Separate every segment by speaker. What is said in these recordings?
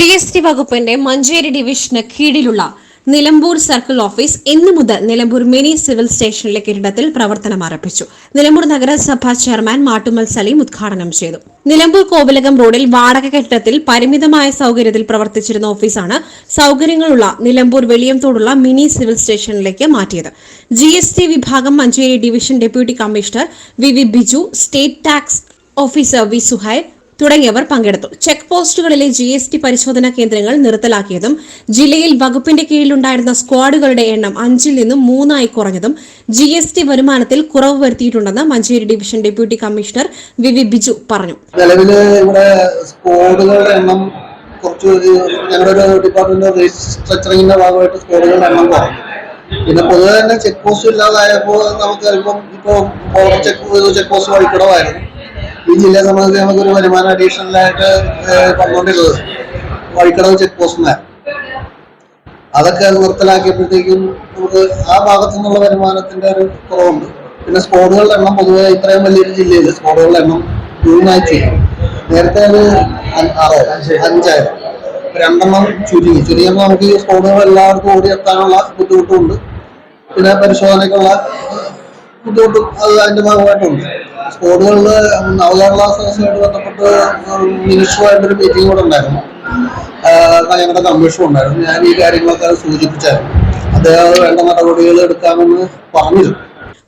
Speaker 1: G S T വകുപ്പിന്റെ മഞ്ചേരി ഡിവിഷന് കീഴിലുള്ള Nilambur circle office ഇന്ന് മുതൽ നിലമ്പൂർ മിനി സിവിൽ സ്റ്റേഷനിലെ കെട്ടിടത്തിൽ പ്രവർത്തനം ആരംഭിച്ചു. നിലമ്പൂർ നഗരസഭാ ചെയർമാൻ മാട്ടുമൽ സലീം ഉദ്ഘാടനം ചെയ്തു. നിലമ്പൂർ കോവിലകം റോഡിൽ വാടക കെട്ടിടത്തിൽ പരിമിതമായ സൗകര്യത്തിൽ പ്രവർത്തിച്ചിരുന്ന ഓഫീസാണ് സൗകര്യങ്ങളുള്ള നിലമ്പൂർ വെളിയംതോടുള്ള മിനി സിവിൽ സ്റ്റേഷനിലേക്ക് മാറ്റിയത്. ജി എസ് ടി വിഭാഗം Manjeri division deputy commissioner V V Biju state tax officer V Suhail തുടങ്ങിയവർ പങ്കെടുത്തു. ചെക്ക് പോസ്റ്റുകളിലെ ജി എസ് ടി പരിശോധനാ കേന്ദ്രങ്ങൾ നിർത്തലാക്കിയതും ജില്ലയിൽ വകുപ്പിന്റെ കീഴിലുണ്ടായിരുന്ന സ്ക്വാഡുകളുടെ എണ്ണം അഞ്ചിൽ നിന്നും മൂന്നായി കുറഞ്ഞതും ജി എസ് ടി വരുമാനത്തിൽ കുറവ് വരുത്തിയിട്ടുണ്ടെന്ന് Manjeri division deputy commissioner V V Biju പറഞ്ഞു.
Speaker 2: നിലവിൽ ഇവിടെ സ്ക്വാഡുകളുടെ എണ്ണം കുറച്ച് ഡിപ്പാർട്ട്മെന്റ് ഭാഗമായിട്ട് സ്ക്വാഡുകളുടെ എണ്ണം കുറഞ്ഞു. പിന്നെ പൊതുവെ തന്നെ ചെക്ക് പോസ്റ്റ് ഇല്ലാതായപ്പോൾ നമുക്ക് ഇപ്പം ഇപ്പോൾ ചെക്ക് ചെക്ക് പോസ്റ്റ് വഴിക്കടവായിരുന്നു ഈ ജില്ലയെ സംബന്ധിച്ച് നമുക്കൊരു വരുമാനം അഡീഷണൽ ആയിട്ട് വഴിക്കടവ് ചെക്ക് പോസ്റ്റിന് അതൊക്കെ നിർത്തലാക്കിയപ്പോഴത്തേക്കും നമുക്ക് ആ ഭാഗത്തു നിന്നുള്ള വരുമാനത്തിന്റെ ഒരു കുറവുണ്ട്. പിന്നെ സ്കോഡുകളുടെ എണ്ണം പൊതുവെ ഇത്രയും വലിയൊരു ജില്ലയിൽ സ്കോഡുകളുടെ എണ്ണം മൂന്നായി ചെയ്യും നേരത്തെ അത് ആറോ അഞ്ചായിരം രണ്ടെണ്ണം ചുരുങ്ങി. ചുരുങ്ങിയപ്പോൾ നമുക്ക് ഈ സ്കോഡുകൾ എല്ലാവർക്കും ഓടിയെത്താനുള്ള ബുദ്ധിമുട്ടുണ്ട് പിന്നെ പരിശോധനയ്ക്കുള്ള ബുദ്ധിമുട്ടും അത് അതിന്റെ ഭാഗമായിട്ടുണ്ട്. സ്ക്വാഡുകളിൽ നവകേരള സദസ്സുമായിട്ട് ബന്ധപ്പെട്ട് മിനിസ്റ്ററുമായിട്ടൊരു മീറ്റിംഗ് കൂടെ ഉണ്ടായിരുന്നു. ഞങ്ങളുടെ കമ്മീഷൻ ഉണ്ടായിരുന്നു. ഞാൻ ഈ കാര്യങ്ങളൊക്കെ സൂചിപ്പിച്ചായിരുന്നു. അദ്ദേഹം വേണ്ട നടപടികൾ എടുക്കാമെന്ന് പറഞ്ഞിരുന്നു.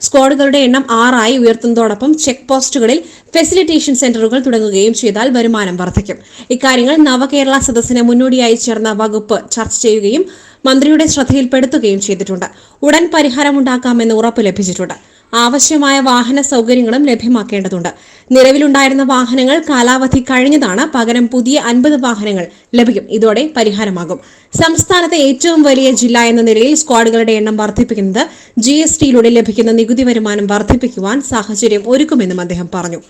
Speaker 1: സ്ക്വാഡുകളുടെ എണ്ണം ആറായി ഉയർത്തുന്നതോടൊപ്പം ചെക്ക് പോസ്റ്റുകളിൽ ഫെസിലിറ്റേഷൻ സെന്ററുകൾ തുടങ്ങുകയും ചെയ്താൽ വരുമാനം വർദ്ധിക്കും. ഇക്കാര്യങ്ങൾ നവകേരള സദസ്സിന് മുന്നോടിയായി ചേർന്ന വകുപ്പ് ചർച്ച ചെയ്യുകയും മന്ത്രിയുടെ ശ്രദ്ധയിൽപ്പെടുത്തുകയും ചെയ്തിട്ടുണ്ട്. ഉടൻ പരിഹാരമുണ്ടാക്കാമെന്ന് ഉറപ്പ് ലഭിച്ചിട്ടുണ്ട്. ആവശ്യമായ വാഹന സൗകര്യങ്ങളും ലഭ്യമാക്കേണ്ടതുണ്ട്. നിലവിലുണ്ടായിരുന്ന വാഹനങ്ങൾ കാലാവധി കഴിഞ്ഞതാണ്. പകരം പുതിയ അൻപത് വാഹനങ്ങൾ ലഭിക്കും. ഇതോടെ പരിഹാരമാകും. സംസ്ഥാനത്തെ ഏറ്റവും വലിയ ജില്ല എന്ന നിലയിൽ സ്ക്വാഡുകളുടെ എണ്ണം വർദ്ധിപ്പിക്കുന്നത് ജി എസ് ടിയിലൂടെ ലഭിക്കുന്ന നികുതി വരുമാനം വർദ്ധിപ്പിക്കുവാൻ സാഹചര്യം ഒരുക്കുമെന്നും അദ്ദേഹം പറഞ്ഞു.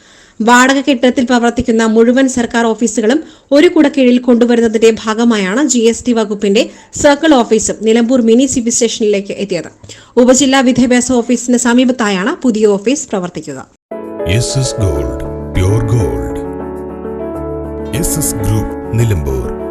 Speaker 1: വാടക കെട്ടിടത്തിൽ പ്രവർത്തിക്കുന്ന മുഴുവൻ സർക്കാർ ഓഫീസുകളും ഒരു കുടക്കീഴിൽ കൊണ്ടുവരുന്നതിന്റെ ഭാഗമായാണ് ജി എസ് ടി വകുപ്പിന്റെ സർക്കിൾ ഓഫീസും നിലമ്പൂർ മിനി സിവിൽ സ്റ്റേഷനിലേക്ക് എത്തിയത്. ഉപജില്ലാ വിദ്യാഭ്യാസ ഓഫീസിന് സമീപത്തായാണ് പുതിയ ഓഫീസ് പ്രവർത്തിക്കുക.
Speaker 3: നിലമ്പൂർ.